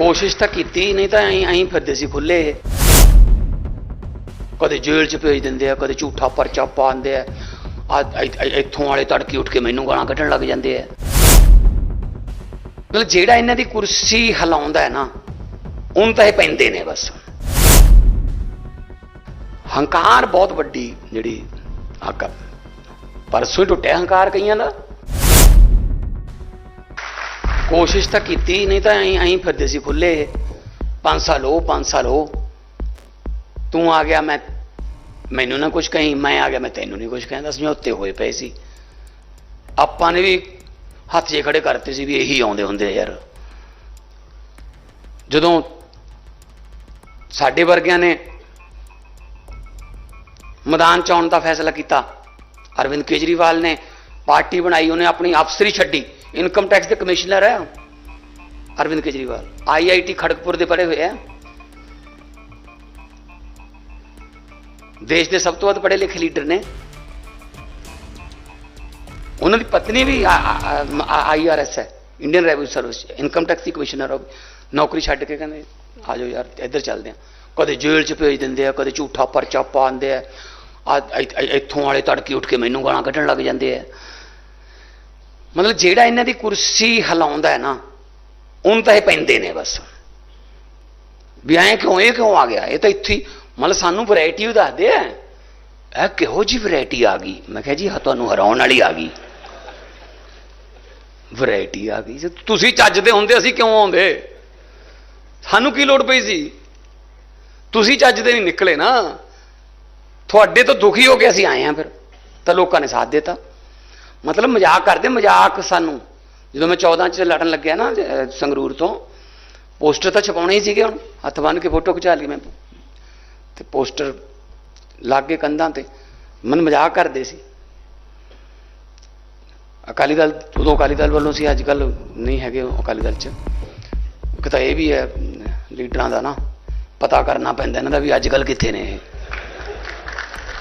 ਕੋਸ਼ਿਸ਼ ਤਾਂ ਕੀਤੀ, ਨਹੀਂ ਤਾਂ ਐਂ ਐਂ ਫਿਰਦੇ ਸੀ ਖੁੱਲੇ ਕਦੇ ਜੇਲ੍ਹ 'ਚ ਭੇਜ ਦਿੰਦੇ ਆ, ਕਦੇ ਝੂਠਾ ਪਰਚਾ ਪਾਉਂਦੇ ਆ ਆ ਇੱਥੋਂ ਵਾਲੇ ਤੜਕੇ ਉੱਠ ਕੇ ਮੈਨੂੰ ਗਾਲਾਂ ਕੱਢਣ ਲੱਗ ਜਾਂਦੇ ਆ। ਮਤਲਬ ਜਿਹੜਾ ਇਹਨਾਂ ਦੀ ਕੁਰਸੀ ਹਿਲਾਉਂਦਾ ਹੈ ਨਾ, ਉਹਨੂੰ ਤਾਂ ਇਹ ਪੈਂਦੇ ਨੇ ਬਸ। ਹੰਕਾਰ ਬਹੁਤ ਵੱਡੀ ਜਿਹੜੀ ਆਕਾ ਪਰਸੋਂ ਹੀ ਟੁੱਟਿਆ ਹੰਕਾਰ ਕਈਆਂ ਦਾ। ਕੋਸ਼ਿਸ਼ ਤਾਂ ਕੀਤੀ, ਨਹੀਂ ਤਾਂ ਐਂ ਐਂ ਫਿਰਦੇ ਸੀ ਖੁੱਲੇ 5 ਸਾਲ ਹੋ 5 ਸਾਲ ਹੋ। ਤੂੰ ਆ ਗਿਆ, ਮੈਂ ਮੈਨੂੰ ਨਾ ਕੁਝ ਕਹੀਂ, ਮੈਂ ਆ ਗਿਆ, ਮੈਂ ਤੈਨੂੰ ਨਹੀਂ ਕੁਝ ਕਹਿੰਦਾ ਸਮਝੌਤੇ ਹੋਏ ਪਏ ਸੀ। ਆਪਾਂ ਨੇ ਵੀ ਹੱਥ ਜੇ ਖੜੇ ਕਰਤੇ ਸੀ ਵੀ ਇਹੀ ਆਉਂਦੇ ਹੁੰਦੇ ਯਾਰ। ਜਦੋਂ ਸਾਡੇ ਵਰਗਿਆਂ ਨੇ ਮੈਦਾਨ ਚ ਆਉਣ ਦਾ ਫੈਸਲਾ ਕੀਤਾ, ਅਰਵਿੰਦ ਕੇਜਰੀਵਾਲ ਨੇ ਪਾਰਟੀ ਬਣਾਈ, ਉਹਨੇ ਆਪਣੀ ਅਫਸਰੀ ਛੱਡੀ। ਇਨਕਮ ਟੈਕਸ ਦੇ ਕਮਿਸ਼ਨਰ ਹੈ ਅਰਵਿੰਦ ਕੇਜਰੀਵਾਲ। ਆਈਆਈਟੀ ਖੜਕਪੁਰ ਦੇ ਪੜ੍ਹੇ ਹੋਏ ਆ ਦੇਸ਼ ਦੇ ਸਭ ਤੋਂ ਵੱਧ ਪੜ੍ਹੇ ਲਿਖੇ ਲੀਡਰ ਨੇ। ਉਹਨਾਂ ਦੀ ਪਤਨੀ ਵੀ ਆਈਆਰਐਸ ਹੈ Indian revenue service income tax ਦੀ ਕਮਿਸ਼ਨਰ ਉਹ ਨੌਕਰੀ ਛੱਡ ਕੇ ਕਹਿੰਦੇ, ਆ ਜਾਓ ਯਾਰ, ਇੱਧਰ ਚੱਲਦੇ ਆ ਕਦੇ ਜੇਲ੍ਹ 'ਚ ਭੇਜ ਦਿੰਦੇ ਆ, ਕਦੇ ਝੂਠਾ ਪਰਚਾ ਪਾਉਂਦੇ ਆ। ਇੱਥੋਂ ਵਾਲੇ ਤੜਕੇ ਉੱਠ ਕੇ ਮੈਨੂੰ ਗਾਲਾਂ ਕੱਢਣ ਲੱਗ ਜਾਂਦੇ ਆ। ਮਤਲਬ ਜਿਹੜਾ ਇਹਨਾਂ ਦੀ ਕੁਰਸੀ ਹਿਲਾਉਂਦਾ ਹੈ ਨਾ, ਉਹਨੂੰ ਤਾਂ ਇਹ ਪੈਂਦੇ ਨੇ ਬਸ। ਵੀ ਐਂ ਕਿਉਂ, ਇਹ ਕਿਉਂ ਆ ਗਿਆ? ਇਹ ਤਾਂ ਇੱਥੇ ਮਤਲਬ ਸਾਨੂੰ ਵੈਰਾਈਟੀ ਉਹ ਦੱਸਦੇ ਆ। ਇਹ ਕਿਹੋ ਜੀ ਵੈਰਾਈਟੀ ਆ ਗਈ? ਮੈਂ ਕਿਹਾ ਜੀ ਹਾਂ ਤੁਹਾਨੂੰ ਹਰਾਉਣ ਵਾਲੀ ਆ ਗਈ। ਵੈਰਾਈਟੀ ਆ ਗਈ। ਜੇ ਤੁਸੀਂ ਚੱਜਦੇ ਹੁੰਦੇ, ਅਸੀਂ ਕਿਉਂ ਆਉਂਦੇ? ਸਾਨੂੰ ਕੀ ਲੋੜ ਪਈ ਸੀ? ਤੁਸੀਂ ਚੱਜਦੇ ਨਹੀਂ ਨਿਕਲੇ ਨਾ। ਤੁਹਾਡੇ ਤੋਂ ਦੁਖੀ ਹੋ ਕੇ ਅਸੀਂ ਆਏ ਆ ਫਿਰ। ਤਾਂ ਲੋਕਾਂ ਨੇ ਸਾਥ ਦਿੱਤਾ। ਮਤਲਬ ਮਜ਼ਾਕ ਕਰਦੇ, ਮਜ਼ਾਕ ਸਾਨੂੰ। ਜਦੋਂ ਮੈਂ 14 ਚ ਲੜਨ ਲੱਗਿਆ ਨਾ ਸੰਗਰੂਰ ਤੋਂ, ਪੋਸਟਰ ਤਾਂ ਛਪਾਉਣੇ ਹੀ ਸੀਗੇ ਹੁਣ। ਹੱਥ ਬੰਨ ਕੇ ਫੋਟੋ ਖਿਚਾ ਲਈ ਮੈਂ। ਤੇ ਪੋਸਟਰ ਲੱਗ ਗਏ ਕੰਧਾਂ ਤੇ, ਮਨ ਮਜ਼ਾਕ ਕਰਦੇ ਸੀ। ਅਕਾਲੀ ਦਲ, ਉਦੋਂ ਅਕਾਲੀ ਦਲ ਵੱਲੋਂ ਸੀ, ਅੱਜ ਕੱਲ ਨਹੀਂ ਹੈਗੇ ਅਕਾਲੀ ਦਲ ਚ। ਇੱਕ ਤਾਂ ਇਹ ਵੀ ਹੈ ਲੀਡਰਾਂ ਦਾ ਨਾ, ਪਤਾ ਕਰਨਾ ਪੈਂਦਾ ਇਹਨਾਂ ਦਾ ਵੀ ਅੱਜ ਕੱਲ ਕਿੱਥੇ ਨੇ ਇਹ।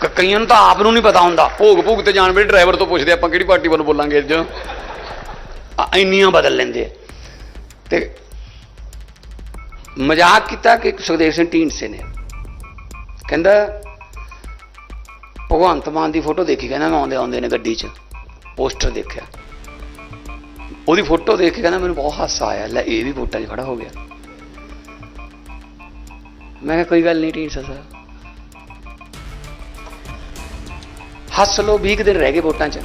ਕਈਆਂ ਨੂੰ ਤਾਂ ਆਪ ਨੂੰ ਨਹੀਂ ਪਤਾ ਹੁੰਦਾ। ਭੋਗ ਭੋਗ ਤੇ ਜਾਣ ਵੇਲੇ ਡਰਾਈਵਰ ਤੋਂ ਪੁੱਛਦੇ ਆਪਾਂ ਕਿਹੜੀ ਪਾਰਟੀ ਵੱਲੋਂ ਬੋਲਾਂਗੇ ਅੱਜ? ਇੰਨੀਆਂ ਬਦਲ ਲੈਂਦੇ। ਤੇ ਮਜ਼ਾਕ ਕੀਤਾ ਕਿ ਸੁਖਦੇਵ ਸਿੰਘ ਢੀਂਡਸੇ ਨੇ। ਕਹਿੰਦਾ ਭਗਵੰਤ ਮਾਨ ਦੀ ਫੋਟੋ ਦੇਖੀ ਕਹਿੰਦਾ ਮੈਂ ਆਉਂਦੇ ਆਉਂਦੇ ਨੇ ਗੱਡੀ 'ਚ। ਪੋਸਟਰ ਦੇਖਿਆ। ਉਹਦੀ ਫੋਟੋ ਦੇਖ ਕੇ ਕਹਿੰਦਾ ਮੈਨੂੰ ਬਹੁਤ ਹਾਸਾ ਆਇਆ ਲੈ ਇਹ ਵੀ ਵੋਟਾਂ 'ਚ ਖੜਾ ਹੋ ਗਿਆ। ਮੈਂ ਕਿਹਾ ਕੋਈ ਗੱਲ ਨਹੀਂ ਢੀਂਡਸਾ ਸਾਹਿਬ ਹੱਸ ਲਓ 20 ਕੁ ਦਿਨ ਰਹਿ ਗਏ ਵੋਟਾਂ 'ਚ।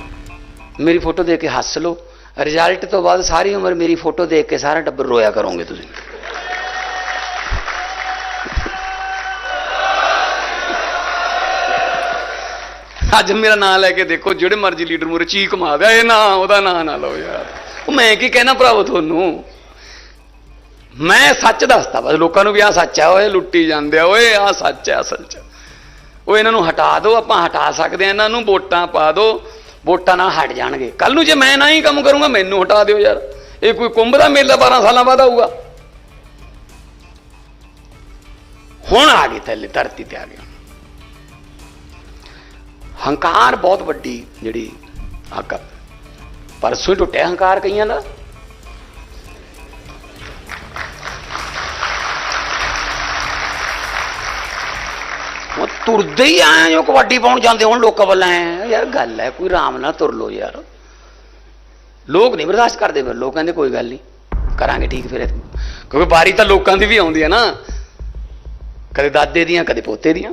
ਮੇਰੀ ਫੋਟੋ ਦੇਖ ਕੇ ਹੱਸ ਲਓ। ਰਿਜ਼ਲਟ ਤੋਂ ਬਾਅਦ ਸਾਰੀ ਉਮਰ ਮੇਰੀ ਫੋਟੋ ਦੇਖ ਕੇ ਸਾਰਾ ਟੱਬਰ ਰੋਇਆ ਕਰੋਗੇ ਤੁਸੀਂ। ਅੱਜ ਮੇਰਾ ਨਾਂ ਲੈ ਕੇ ਦੇਖੋ, ਜਿਹੜੇ ਮਰਜ਼ੀ ਲੀਡਰ ਮੂਰੇ ਚੀਕ ਮਾਰਦਾ ਇਹ ਨਾ, ਉਹਦਾ ਨਾਂ ਨਾ ਲਓ ਯਾਰ। ਉਹ ਮੈਂ ਕੀ ਕਹਿਣਾ ਭਰਾਵੋ ਤੁਹਾਨੂੰ? ਮੈਂ ਸੱਚ ਦੱਸਦਾ ਬਸ ਲੋਕਾਂ ਨੂੰ ਵੀ ਆ ਸੱਚ ਆ, ਓਏ ਲੁੱਟੀ ਜਾਂਦੇ ਆ, ਓਏ ਆ ਸੱਚ ਆ, ਸੱਚ ਉਹ ਇਹਨਾਂ ਨੂੰ ਹਟਾ ਦਿਓ ਆਪਾਂ ਹਟਾ ਸਕਦੇ ਆ ਇਹਨਾਂ ਨੂੰ ਵੋਟਾਂ ਪਾ ਦਿਓ ਵੋਟਾਂ ਨਾਲ ਹਟ ਜਾਣਗੇ। ਕੱਲ ਨੂੰ ਜੇ ਮੈਂ ਨਾ ਹੀ ਕੰਮ ਕਰੂੰਗਾ, ਮੈਨੂੰ ਹਟਾ ਦਿਓ ਯਾਰ। ਇਹ ਕੋਈ ਕੁੰਭ ਦਾ ਮੇਲਾ 12 ਸਾਲਾਂ ਬਾਅਦ ਆਊਗਾ। ਹੁਣ ਆ ਗਈ ਥੱਲੇ, ਧਰਤੀ ਤੇ ਆ ਗਿਆ ਹੰਕਾਰ ਬਹੁਤ ਵੱਡੀ ਜਿਹੜੀ ਆਕਾ ਪਰਸੋਂ ਹੀ ਟੁੱਟਿਆ ਹੰਕਾਰ ਕਈਆਂ ਦਾ। ਤੁਰਦੇ ਹੀ ਆਏ ਜੋ ਕਬੱਡੀ ਪਾਉਣ ਜਾਂਦੇ ਹੁਣ ਲੋਕਾਂ ਵੱਲ ਐ। ਯਾਰ ਗੱਲ ਹੈ ਕੋਈ ਆਰਾਮ ਨਾਲ ਤੁਰ ਲੋ ਯਾਰ। ਲੋਕ ਨਹੀਂ ਬਰਦਾਸ਼ਤ ਕਰਦੇ ਫਿਰ, ਲੋਕ ਕਹਿੰਦੇ ਕੋਈ ਗੱਲ ਨਹੀਂ, ਕਰਾਂਗੇ ਠੀਕ ਫਿਰ ਕਿਉਂਕਿ ਬਾਰੀ ਤਾਂ ਲੋਕਾਂ ਦੀ ਵੀ ਆਉਂਦੀ ਹੈ ਨਾ। ਕਦੇ ਦਾਦੇ ਦੀਆਂ, ਕਦੇ ਪੋਤੇ ਦੀਆਂ।